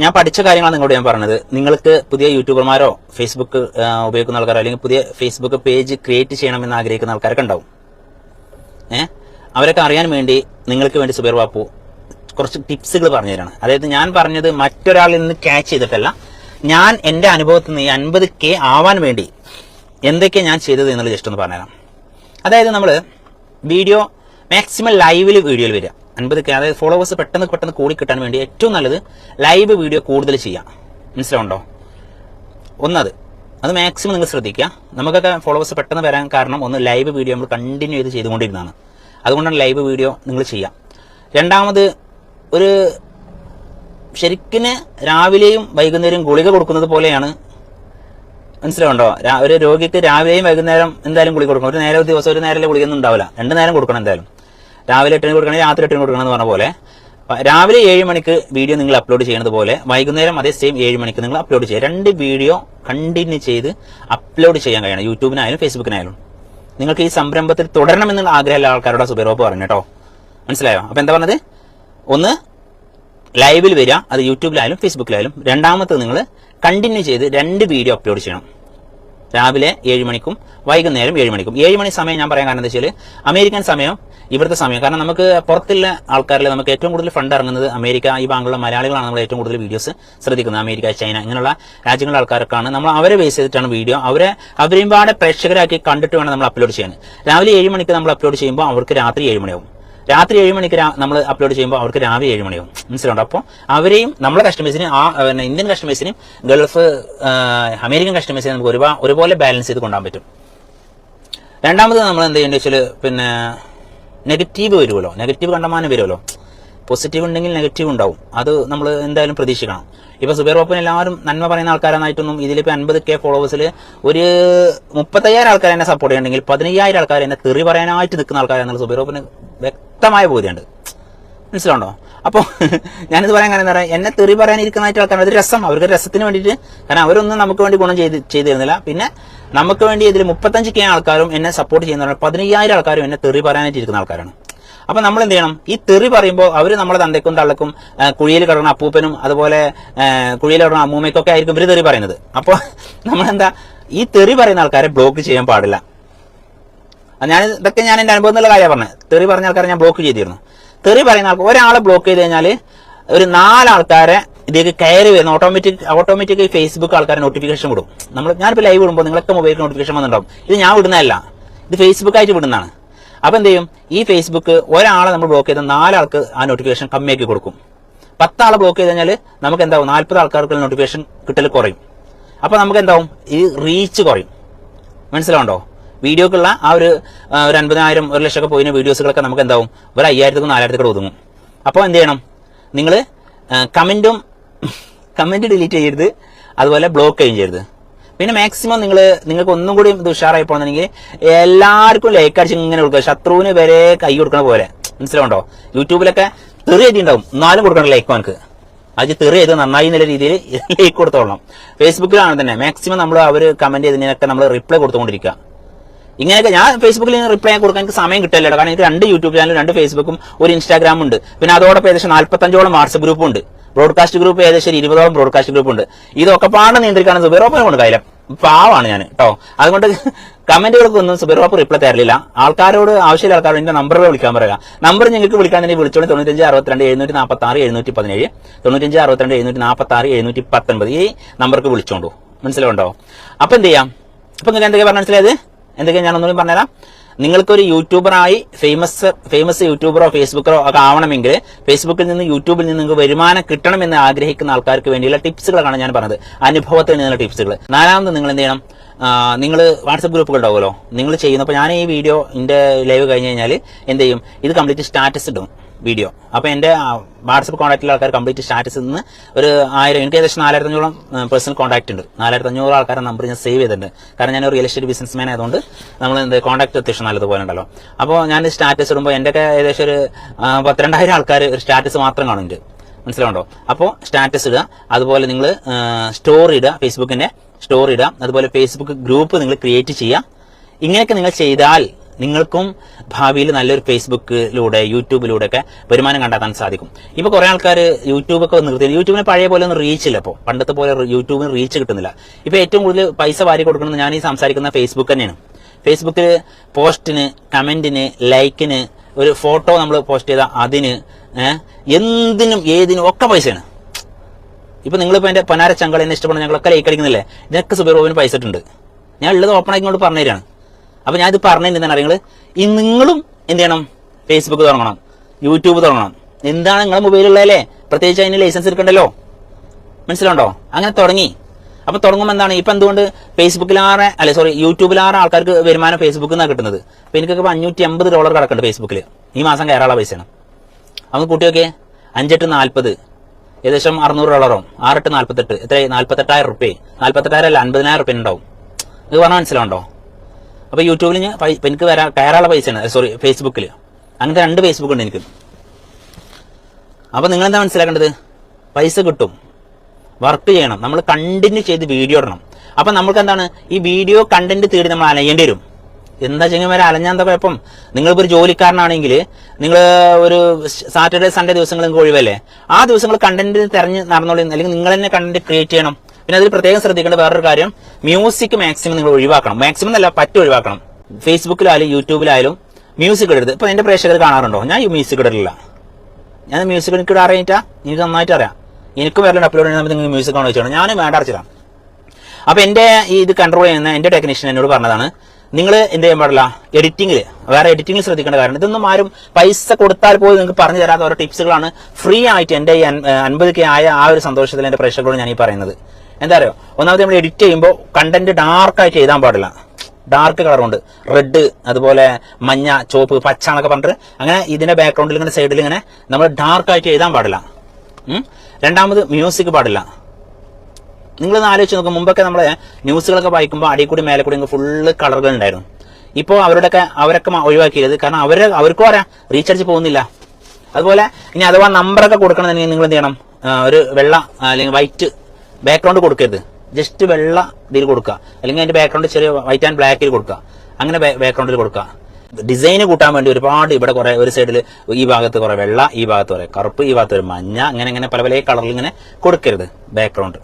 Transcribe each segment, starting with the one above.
ഞാൻ പഠിച്ച കാര്യങ്ങളാണ് നിങ്ങളോട് ഞാൻ പറഞ്ഞത്. നിങ്ങൾക്ക് പുതിയ യൂട്യൂബർമാരോ ഫേസ്ബുക്ക് ഉപയോഗിക്കുന്ന ആൾക്കാരോ അല്ലെങ്കിൽ പുതിയ ഫേസ്ബുക്ക് പേജ് ക്രിയേറ്റ് ചെയ്യണമെന്ന് ആഗ്രഹിക്കുന്ന ആൾക്കാരൊക്കെ ഉണ്ടാവും. ഏഹ് അവരൊക്കെ അറിയാൻ വേണ്ടി നിങ്ങൾക്ക് വേണ്ടി സുബേർ ബാപ്പു കുറച്ച് ടിപ്സുകൾ പറഞ്ഞു തരാണ്. അതായത് ഞാൻ പറഞ്ഞത് മറ്റൊരാളിൽ നിന്ന് ക്യാച്ച് ചെയ്തിട്ടല്ല. ഞാൻ എന്റെ അനുഭവത്തിൽ നിന്ന് ഈ അൻപത് കെ ആവാൻ വേണ്ടി എന്തൊക്കെയാണ് ഞാൻ ചെയ്തത് എന്നുള്ളത് ജസ്റ്റ് ഒന്ന് പറഞ്ഞുതരാം. അതായത് നമ്മൾ വീഡിയോ മാക്സിമം ലൈവിൽ വീഡിയോയിൽ വരിക. അൻപത് കെ അതായത് ഫോളോവേഴ്സ് പെട്ടെന്ന് പെട്ടെന്ന് കൂടി കിട്ടാൻ വേണ്ടി ഏറ്റവും നല്ലത് ലൈവ് വീഡിയോ കൂടുതൽ ചെയ്യാം. മനസ്സിലാവുണ്ടോ ഒന്നത് അത് മാക്സിമം നിങ്ങൾ ശ്രദ്ധിക്കുക. നമുക്കൊക്കെ ഫോളോവേഴ്സ് പെട്ടെന്ന് വരാൻ കാരണം ഒന്ന് ലൈവ് വീഡിയോ നമ്മൾ കണ്ടിന്യൂ ചെയ്ത് ചെയ്തുകൊണ്ടിരുന്നതാണ്. അതുകൊണ്ടാണ് ലൈവ് വീഡിയോ നിങ്ങൾ ചെയ്യാം. രണ്ടാമത് ഒരു ശരിക്കിന് രാവിലെയും വൈകുന്നേരവും ഗുളിക കൊടുക്കുന്നത് പോലെയാണ്. മനസ്സിലാവുണ്ടോ ഒരു രോഗിക്ക് രാവിലെയും വൈകുന്നേരം എന്തായാലും ഗുളിക കൊടുക്കണം. ഒരു നേരം ദിവസം ഒരു നേരം ഗുളികയൊന്നും ഉണ്ടാവില്ല. രണ്ട് നേരം കൊടുക്കണം എന്തായാലും. രാവിലെ എട്ടിന് കൊടുക്കണം രാത്രി എട്ടിന് കൊടുക്കണം എന്ന് പറഞ്ഞ പോലെ. രാവിലെ ഏഴ് മണിക്ക് വീഡിയോ നിങ്ങൾ അപ്ലോഡ് ചെയ്യുന്നത് പോലെ വൈകുന്നേരം അതേ സെയിം ഏഴ് മണിക്ക് നിങ്ങൾ അപ്ലോഡ് ചെയ്യുക രണ്ട് വീഡിയോ കണ്ടിന്യൂ ചെയ്ത് അപ്ലോഡ് ചെയ്യാൻ കഴിയണം. യൂട്യൂബിനായാലും ഫേസ്ബുക്കിനായാലും. നിങ്ങൾക്ക് ഈ സംരംഭത്തിൽ തുടരണമെന്നുള്ള ആഗ്രഹമുള്ള ആൾക്കാരോട് സുബൈറോപ്പ് പറഞ്ഞു കേട്ടോ. മനസ്സിലായോ? അപ്പൊ എന്താ പറഞ്ഞത്? ഒന്ന് ലൈവിൽ വരിക അത് യൂട്യൂബിലായാലും ഫേസ്ബുക്കിലായാലും. രണ്ടാമത്തെ നിങ്ങൾ കണ്ടിന്യൂ ചെയ്ത് രണ്ട് വീഡിയോ അപ്ലോഡ് ചെയ്യണം. രാവിലെ ഏഴ് മണിക്കും വൈകുന്നേരം ഏഴ് മണിക്കും. ഏഴ് മണി സമയം ഞാൻ പറയാൻ കാരണം എന്താ വെച്ചാൽ അമേരിക്കൻ സമയം ഇവിടുത്തെ സമയം. കാരണം നമുക്ക് പുറത്തുള്ള ആൾക്കാരിൽ നമുക്ക് ഏറ്റവും കൂടുതൽ ഫണ്ട് ഇറങ്ങുന്നത് അമേരിക്ക ഈ ബാങ്കുള്ള മലയാളികളാണ് നമ്മൾ ഏറ്റവും കൂടുതൽ വീഡിയോസ് ശ്രദ്ധിക്കുന്നത്. അമേരിക്ക ചൈന ഇങ്ങനെയുള്ള രാജ്യങ്ങളുടെ ആൾക്കാർക്കാണ് നമ്മൾ അവരെ ബേസ് ചെയ്തിട്ടാണ് വീഡിയോ അവരെ അവരെയും പാടെ പ്രേക്ഷകരാക്കി കണ്ടിട്ട് വേണം നമ്മൾ അപ്ലോഡ് ചെയ്യാൻ. രാവിലെ ഏഴ് മണിക്ക് നമ്മൾ അപ്ലോഡ് ചെയ്യുമ്പോൾ അവർക്ക് രാത്രി ഏഴ് മണിയാവും. രാത്രി ഏഴ് മണിക്ക് നമ്മൾ അപ്ലോഡ് ചെയ്യുമ്പോൾ അവർക്ക് രാവിലെ ഏഴ് മണിയാവും. മനസ്സിലുണ്ട് അപ്പോൾ അവരെയും നമ്മുടെ കസ്റ്റമേഴ്സിനും ആ ഇന്ത്യൻ കസ്റ്റമേഴ്സിനും ഗൾഫ് അമേരിക്കൻ കസ്റ്റമേഴ്സിനും നമുക്ക് ഒരുപാട് ഒരുപോലെ ബാലൻസ് ചെയ്ത് കൊണ്ടുപോകാൻ പറ്റും. രണ്ടാമത് നമ്മൾ എന്ത് ചെയ്യേണ്ടത് വെച്ചാൽ പിന്നെ നെഗറ്റീവ് വരുമല്ലോ നെഗറ്റീവ് കണ്ടമാനം വരുമല്ലോ പോസിറ്റീവ് ഉണ്ടെങ്കിൽ നെഗറ്റീവ് ഉണ്ടാവും. അത് നമ്മൾ എന്തായാലും പ്രതീക്ഷിക്കണം. ഇപ്പൊ സുബേർ ഓപ്പൻ എല്ലാവരും നന്മ പറയുന്ന ആൾക്കാരാണെന്നായിട്ടൊന്നും ഇതിലിപ്പോ അൻപത് കെ ഫോളോവേഴ്സിൽ ഒരു മുപ്പത്തയ്യായിരം ആൾക്കാർ എന്നെ സപ്പോർട്ട് ചെയ്യണമെങ്കിൽ പതിനയ്യായിരം ആൾക്കാർ എന്നെ തെറി പറയാനായിട്ട് നിൽക്കുന്ന ആൾക്കാരാണെന്നുള്ള സുബേർ ഓപ്പന് വ്യക്തമായ ബോധ്യമുണ്ട്. മനസ്സിലുണ്ടോ അപ്പോൾ ഞാനിത് പറയാൻ കാരണം എന്താ പറയുക എന്നെ തെറി പറയാനിരിക്കുന്നതായിട്ട് ആൾക്കാർ ഒരു രസം അവർക്ക് രസത്തിന് വേണ്ടിയിട്ട്. കാരണം അവരൊന്നും നമുക്ക് വേണ്ടി ഗുണം ചെയ്ത് ചെയ്തു തരുന്നില്ല പിന്നെ നമുക്ക് വേണ്ടി ഇതിൽ മുപ്പത്തഞ്ച് കെ ആൾക്കാരും എന്നെ സപ്പോർട്ട് ചെയ്യുന്നവരാണ്. പതിനയ്യായിരം ആൾക്കാരും എന്നെ തെറി പറയാനായിട്ട് ഇരിക്കുന്ന ആൾക്കാരാണ്. അപ്പൊ നമ്മൾ എന്ത് ചെയ്യണം? ഈ തെറി പറയുമ്പോൾ അവർ നമ്മളെ തന്തയ്ക്കും തള്ളക്കും കുഴിയിൽ കിടക്കുന്ന അപ്പൂപ്പനും അതുപോലെ കുഴിയിൽ കിടക്കുന്ന അമ്മൂമ്മയ്ക്കൊക്കെ ആയിരിക്കും ഇവർ തെറി പറയുന്നത്. അപ്പോൾ നമ്മളെന്താ ഈ തെറി പറയുന്ന ആൾക്കാരെ ബ്ലോക്ക് ചെയ്യാൻ പാടില്ല. ഞാൻ ഇതൊക്കെ ഞാൻ അനുഭവം എന്നുള്ള കാര്യമാണ് പറഞ്ഞത്. തെറി പറഞ്ഞ ആൾക്കാരെ ഞാൻ ബ്ലോക്ക് ചെയ്തിരുന്നു. തെറി പറയുന്ന ആൾക്ക് ഒരാളെ ബ്ലോക്ക് ചെയ്ത് കഴിഞ്ഞാൽ ഒരു നാലാൾക്കാരെ ഇതിലേക്ക് കയറി വരുന്ന ഓട്ടോമാറ്റിക് ഓട്ടോമാറ്റിക് ഫേസ്ബുക്ക് ആൾക്കാരെ നോട്ടിഫിക്കേഷൻ വിടും. നമ്മൾ ഞാനിപ്പോൾ ലൈവ് വിടുമ്പോൾ നിങ്ങളൊക്കെ മൊബൈലിൽ നോട്ടിഫിക്കേഷൻ വന്നിട്ടുണ്ടാവും. ഇത് ഞാൻ വിടുന്നതല്ല. ഇത് ഫേസ്ബുക്കായിട്ട് വിടുന്നതാണ്. അപ്പൊ എന്ത് ചെയ്യും? ഈ ഫേസ്ബുക്ക് ഒരാളെ നമ്മൾ ബ്ലോക്ക് ചെയ്ത നാലാൾക്ക് ആ നോട്ടിഫിക്കേഷൻ കമ്മിയാക്കി കൊടുക്കും. പത്താളെ ബ്ലോക്ക് ചെയ്ത് കഴിഞ്ഞാൽ നമുക്ക് എന്താവും? നാൽപ്പത് ആൾക്കാർക്ക് നോട്ടിഫിക്കേഷൻ കിട്ടൽ കുറയും. അപ്പൊ നമുക്ക് എന്താവും? ഈ റീച്ച് കുറയും. മനസ്സിലാവുണ്ടോ? വീഡിയോക്കുള്ള ആ ഒരു ഒരു അൻപതിനായിരം ഒരു ലക്ഷമൊക്കെ പോയിന് വീഡിയോസുകളൊക്കെ നമുക്ക് എന്താവും? ഒരു അയ്യായിരത്തിക്കും നാലായിരത്തിനും ഒതുങ്ങും. അപ്പോൾ എന്ത് ചെയ്യണം? നിങ്ങൾ കമന്റും കമന്റ് ഡിലീറ്റ് ചെയ്യരുത്. അതുപോലെ ബ്ലോക്ക് ചെയ്യുകയും ചെയ്യരുത്. പിന്നെ മാക്സിമം നിങ്ങൾ നിങ്ങൾക്ക് ഒന്നും കൂടി ഉഷാറായി പോകണമെന്നുണ്ടെങ്കിൽ എല്ലാവർക്കും ലൈക്ക് അടിച്ച് ഇങ്ങനെ കൊടുക്കുക. ശത്രുവിന് വരെ കൈ കൊടുക്കണ പോലെ. മനസ്സിലാവുണ്ടോ യൂട്യൂബിലൊക്കെ തെറി എഴുതിണ്ടാവും എന്നാലും കൊടുക്കണം ലൈക്ക് അവനക്ക് അത് തെറി ചെയ്ത് നന്നായി എന്നുള്ള രീതിയിൽ ലൈക്ക് കൊടുത്തോളണം. ഫേസ്ബുക്കിലാണ് തന്നെ. മാക്സിമം നമ്മൾ അവർ കമന്റ് ചെയ്തതിനൊക്കെ നമ്മൾ റിപ്ലൈ കൊടുത്തുകൊണ്ടിരിക്കുക. ഇങ്ങനെയൊക്കെ ഞാൻ ഫേസ്ബുക്കിൽ റിപ്ലൈ കൊടുക്കാൻ എനിക്ക് സമയം കിട്ടില്ല കാരണം എനിക്ക് രണ്ട് യൂട്യൂബ് ചാനലും രണ്ട് ഫേസ്ബുക്കും ഒരു ഇൻസ്റ്റാഗ്രാം ഉണ്ട്. പിന്നെ അതോടൊപ്പം ഏകദേശം നാൽപ്പത്തഞ്ചോളം വാട്സപ്പ് ഗ്രൂപ്പ് ഉണ്ട്. ബ്രോഡ്കാസ്റ്റ് ഗ്രൂപ്പ് ഏകദേശം ഇരുപതോളം ബ്രോഡ്കാസ്റ്റ് ഗ്രൂപ്പ് ഉണ്ട്. ഇതൊക്കെ പാടെ നിയന്ത്രിക്കാൻ സുബിറോപ്പനെ കൊണ്ട് കയ്യില പാവാണ് ഞാൻ കേട്ടോ അതുകൊണ്ട് കമന്റുകൾക്കൊന്നും സുബിറോപ്പ് റിപ്ലൈ തരലില്ല ആൾക്കാരോട് ആവശ്യമുള്ള ആൾക്കാരോട് എന്റെ നമ്പറിൽ വിളിക്കാൻ പറയുക നമ്പർ നിങ്ങൾക്ക് വിളിക്കാൻ തന്നെ വിളിച്ചോളൂ തൊണ്ണൂറ്റഞ്ച് അറുപത്തിരണ്ട് എഴുന്നൂറ്റി നാൽപ്പത്തി ആറ് എഴുന്നൂറ്റി പതിനേഴ്. തൊണ്ണൂറ്റഞ്ച് അറുപത്തിരണ്ട് എഴുന്നൂറ്റി നാൽപ്പത്തി ആറ് എഴുന്നൂറ്റി പത്തൊൻപത്. ഈ നമ്പർക്ക് വിളിച്ചോണ്ടു. മനസ്സിലുണ്ടോ അപ്പൊ എന്ത് ചെയ്യാം? അപ്പൊ നിങ്ങൾക്ക് എന്തൊക്കെയാ പറഞ്ഞ മനസ്സിലായത്? എന്തൊക്കെയാ ഞാൻ ഒന്നുകൂടി പറഞ്ഞുതരാം. നിങ്ങൾക്കൊരു യൂട്യൂബറായി ഫേമസ് ഫേമസ് യൂട്യൂബറോ ഫേസ്ബുക്കറോ ഒക്കെ ആവണമെങ്കിൽ ഫേസ്ബുക്കിൽ നിന്ന് യൂട്യൂബിൽ നിന്ന് നിങ്ങൾക്ക് വരുമാനം കിട്ടണമെന്ന് ആഗ്രഹിക്കുന്ന ആൾക്കാർക്ക് വേണ്ടിയുള്ള ടിപ്സുകളാണ് ഞാൻ പറഞ്ഞത്. അനുഭവത്തിൽ നിന്നുള്ള ടിപ്സുകൾ. നാലാമത് നിങ്ങൾ എന്ത് ചെയ്യണം? നിങ്ങൾ വാട്സപ്പ് ഗ്രൂപ്പുകൾ ഉണ്ടാവുമല്ലോ. നിങ്ങൾ ചെയ്യുന്നപ്പോൾ ഞാൻ ഈ വീഡിയോ എന്റെ ലൈവ് കഴിഞ്ഞ് കഴിഞ്ഞാൽ എന്ത് ചെയ്യും? ഇത് കംപ്ലീറ്റ് സ്റ്റാറ്റസ് ഇടും. വീഡിയോ അപ്പോൾ എന്റെ വാട്സപ്പ് കോൺടാക്റ്റിലെ ആൾക്കാർ കംപ്ലീറ്റ് സ്റ്റാറ്റസ് നിന്ന് ഒരു ആയിരം എനിക്ക് ഏകദേശം നാലായിരത്തി അഞ്ഞൂറോളം പേഴ്സണൽ കോൺടാക്ട് ഉണ്ട്. നാലായിരത്തി അഞ്ഞൂറ് ആൾക്കാരുടെ നമ്പർ ഞാൻ സേവ് ചെയ്തിട്ടുണ്ട്. കാരണം ഞാൻ ഒരു റിയൽ എസ്റ്റേറ്റ് ബിസിനസ് മാൻ ആയതുകൊണ്ട് നമ്മൾ എന്ത് കോൺടാക്ട് അത്യാവശ്യം നല്ലതുപോലെ ഉണ്ടല്ലോ അപ്പോൾ ഞാൻ സ്റ്റാറ്റസ് ഇടുമ്പോൾ എന്റെയൊക്കെ ഏകദേശം ഒരു പത്തിരണ്ടായിരം ആൾക്കാർ ഒരു സ്റ്റാറ്റസ് മാത്രം കാണുന്നുണ്ട്. മനസ്സിലാവുണ്ടോ അപ്പോൾ സ്റ്റാറ്റസ് ഇടുക അതുപോലെ നിങ്ങൾ സ്റ്റോറി ഇടുക ഫേസ്ബുക്കിന്റെ സ്റ്റോറി ഇടുക അതുപോലെ ഫേസ്ബുക്ക് ഗ്രൂപ്പ് നിങ്ങൾ ക്രിയേറ്റ് ചെയ്യുക. ഇങ്ങനെയൊക്കെ നിങ്ങൾ ചെയ്താൽ നിങ്ങൾക്കും ഭാവിയിൽ നല്ലൊരു ഫേസ്ബുക്കിലൂടെ യൂട്യൂബിലൂടെ ഒക്കെ വരുമാനം കണ്ടെത്താൻ സാധിക്കും. ഇപ്പൊ കുറെ ആൾക്കാർ യൂട്യൂബൊക്കെ നിർത്തി. യൂട്യൂബിന് പഴയ പോലെ ഒന്നും റീച്ച് ഇല്ല ഇപ്പോൾ പണ്ടത്തെ പോലെ യൂട്യൂബിന് റീച്ച് കിട്ടുന്നില്ല. ഇപ്പൊ ഏറ്റവും കൂടുതൽ പൈസ വാരി കൊടുക്കുന്നത് ഞാൻ ഈ സംസാരിക്കുന്ന ഫേസ്ബുക്ക് തന്നെയാണ്. ഫേസ്ബുക്കിൽ പോസ്റ്റിന് കമന്റിന് ലൈക്കിന് ഒരു ഫോട്ടോ നമ്മൾ പോസ്റ്റ് ചെയ്താൽ അതിന് എന്തിനും ഏതിനും ഒക്കെ പൈസയാണ്. ഇപ്പൊ നിങ്ങളിപ്പോ എന്റെ പനാര ചങ്കളെന്നെ ഇഷ്ടപ്പെടുന്ന ഞങ്ങളൊക്കെ ലൈക്ക് അടിക്കുന്നില്ലേ? ഇതിനൊക്കെ സുബൈർ പൈസ ഇട്ടുണ്ട്. ഞാൻ ഉള്ളത് ഓപ്പൺ ആക്കി പറഞ്ഞു തരാണ് അപ്പൊ ഞാൻ ഇത് എന്താണ് നിങ്ങൾ ഈ നിങ്ങളും എന്ത് ചെയ്യണം? ഫേസ്ബുക്ക് തുടങ്ങണം. യൂട്യൂബ് തുടങ്ങണം. എന്താണ് നിങ്ങളെ മൊബൈലുള്ളതല്ലേ പ്രത്യേകിച്ച് അതിന് ലൈസൻസ് എടുക്കണ്ടല്ലോ? മനസ്സിലുണ്ടോ അങ്ങനെ തുടങ്ങി. അപ്പൊ തുടങ്ങുമ്പോൾ എന്താണ്? ഇപ്പൊ എന്തുകൊണ്ട് ഫേസ്ബുക്കിലാറെ അല്ലെ സോറി യൂട്യൂബിലാറെ ആൾക്കാർക്ക് വരുമാനം ഫേസ്ബുക്കിൽ നിന്നാണ് കിട്ടുന്നത്. അപ്പൊ എനിക്കൊക്കെ അഞ്ഞൂറ്റി അമ്പത് ഡോളർ കിടക്കുന്നുണ്ട് ഫേസ്ബുക്കിൽ ഈ മാസം കയറാനുള്ള പൈസയാണ്. അപ്പൊ കൂട്ടിയൊക്കെ അഞ്ചെട്ട് നാൽപ്പത് ഏകദേശം അറുന്നൂറ് ഡോളറും ആറെട്ട് നാൽപ്പത്തെട്ട് എത്ര നാൽപ്പത്തെട്ടായിരം റുപ്യ നാൽപ്പത്തെട്ടായിരം അല്ല അൻപതിനായിരം റുപ്യ ഉണ്ടാവും. ഇത് പറഞ്ഞാൽ മനസ്സിലാവുണ്ടോ അപ്പൊ യൂട്യൂബിൽ ഞാൻ ഇപ്പൊ എനിക്ക് വരാൻ കയറാനുള്ള പൈസയാണ്. സോറി ഫേസ്ബുക്കിൽ അങ്ങനത്തെ രണ്ട് ഫേസ്ബുക്ക് ഉണ്ട് എനിക്ക്. അപ്പൊ നിങ്ങൾ എന്താ മനസ്സിലാക്കേണ്ടത്? പൈസ കിട്ടും. വർക്ക് ചെയ്യണം. നമ്മൾ കണ്ടിന്യൂ ചെയ്ത് വീഡിയോ ഇടണം. അപ്പൊ നമുക്ക് എന്താണ് ഈ വീഡിയോ കണ്ടന്റ് തേടി നമ്മൾ അലയേണ്ടി വരും. എന്താ ചെങ്ങന്മാരെ അലഞ്ഞാന്താ കുഴപ്പം? നിങ്ങളിപ്പോൾ ഒരു ജോലിക്കാരനാണെങ്കിൽ നിങ്ങൾ ഒരു സാറ്റർഡേ സൺഡേ ദിവസങ്ങൾ നിങ്ങൾക്ക് ഒഴിവല്ലേ? ആ ദിവസങ്ങൾ കണ്ടന്റ് തെരഞ്ഞ് നടന്നോളി അല്ലെങ്കിൽ നിങ്ങൾ തന്നെ കണ്ടന്റ് ക്രിയേറ്റ് ചെയ്യണം. പിന്നെ അതിൽ പ്രത്യേകം ശ്രദ്ധിക്കേണ്ട വേറൊരു കാര്യം മ്യൂസിക് മാക്സിമം നിങ്ങൾ ഒഴിവാക്കണം. മാക്സിമം എന്നല്ല പറ്റും ഒഴിവാക്കണം. ഫേസ്ബുക്കിലായാലും യൂട്യൂബിലായാലും മ്യൂസിക് ഇടരുത്. ഇപ്പൊ എന്റെ പ്രേക്ഷകർ കാണാറുണ്ടോ? ഞാൻ മ്യൂസിക് ഇടലില്ല. ഞാൻ മ്യൂസിക് എനിക്ക് ഇടാൻ അറിയിട്ടാ എനിക്ക് നന്നായിട്ട് അറിയാം. എനിക്കും വേറെ അപ്ലോഡ് ചെയ്യുന്ന നിങ്ങൾ മ്യൂസിക് ആണ് വെച്ചോ ഞാനും വേണ്ട അടച്ചിടാം അപ്പൊ എന്റെ ഈ ഇത് കൺട്രോൾ ചെയ്യുന്ന എന്റെ ടെക്നീഷ്യൻ എന്നോട് പറഞ്ഞതാണ് നിങ്ങൾ എന്ത് ചെയ്യാൻ പാടില്ല? എഡിറ്റിംഗിൽ വേറെ എഡിറ്റിംഗിൽ ശ്രദ്ധിക്കേണ്ട കാരണം ഇതൊന്നും ആരും പൈസ കൊടുത്താൽ പോലും നിങ്ങൾക്ക് പറഞ്ഞു തരാത്ത ഓരോ ടിപ്സുകളാണ് ഫ്രീ ആയിട്ട് എന്റെ ഈ അൻപത് കെ ആയ ആ ഒരു സന്തോഷത്തിൽ എന്റെ പ്രേക്ഷകരോട് ഞാൻ ഈ പറയുന്നത്. എന്താ അറിയോ ഒന്നാമത് നമ്മൾ എഡിറ്റ് ചെയ്യുമ്പോൾ കണ്ടന്റ് ഡാർക്കായിട്ട് എഴുതാൻ പാടില്ല. ഡാർക്ക് കളറുണ്ട് റെഡ് അതുപോലെ മഞ്ഞ ചുവപ്പ് പച്ച എന്നൊക്കെ പറഞ്ഞിട്ട് അങ്ങനെ ഇതിന്റെ ബാക്ക്ഗ്രൗണ്ടിൽ ഇങ്ങനെ സൈഡിൽ ഇങ്ങനെ നമ്മൾ ഡാർക്കായിട്ട് എഴുതാൻ പാടില്ല. രണ്ടാമത് മ്യൂസിക് പാടില്ല. നിങ്ങൾ ആലോചിച്ച് നോക്കും. മുമ്പൊക്കെ നമ്മൾ ന്യൂസുകളൊക്കെ വായിക്കുമ്പോൾ അടിയിൽ കൂടി മേലെ കൂടി ഫുള്ള് കളറുകൾ ഉണ്ടായിരുന്നു. ഇപ്പോൾ അവരുടെയൊക്കെ അവരൊക്കെ ഒഴിവാക്കിയത് കാരണം അവർ അവർക്കും അറിയാം. റീചാർജ് പോകുന്നില്ല. അതുപോലെ ഇനി അഥവാ നമ്പറൊക്കെ കൊടുക്കണമെന്നുണ്ടെങ്കിൽ നിങ്ങൾ എന്ത് ചെയ്യണം? ഒരു വെള്ള അല്ലെങ്കിൽ വൈറ്റ് ബാക്ക്ഗ്രൗണ്ട് കൊടുക്കരുത്. ജസ്റ്റ് വെള്ള ഇതിൽ കൊടുക്കുക. അല്ലെങ്കിൽ അതിന്റെ ബാക്ക്ഗ്രൗണ്ട് ചെറിയ വൈറ്റ് ആൻഡ് ബ്ലാക്കിൽ കൊടുക്കുക. അങ്ങനെ ബാക്ക്ഗ്രൗണ്ടിൽ കൊടുക്കുക. ഡിസൈൻ കൂട്ടാൻ വേണ്ടി ഒരുപാട് ഇവിടെ കുറെ ഒരു സൈഡിൽ ഈ ഭാഗത്ത് കുറെ വെള്ള ഈ ഭാഗത്ത് കുറെ കറുപ്പ് ഈ ഭാഗത്ത് ഒരു മഞ്ഞ അങ്ങനെ അങ്ങനെ പല പല കളറിൽ ഇങ്ങനെ കൊടുക്കരുത് ബാക്ക്ഗ്രൗണ്ട്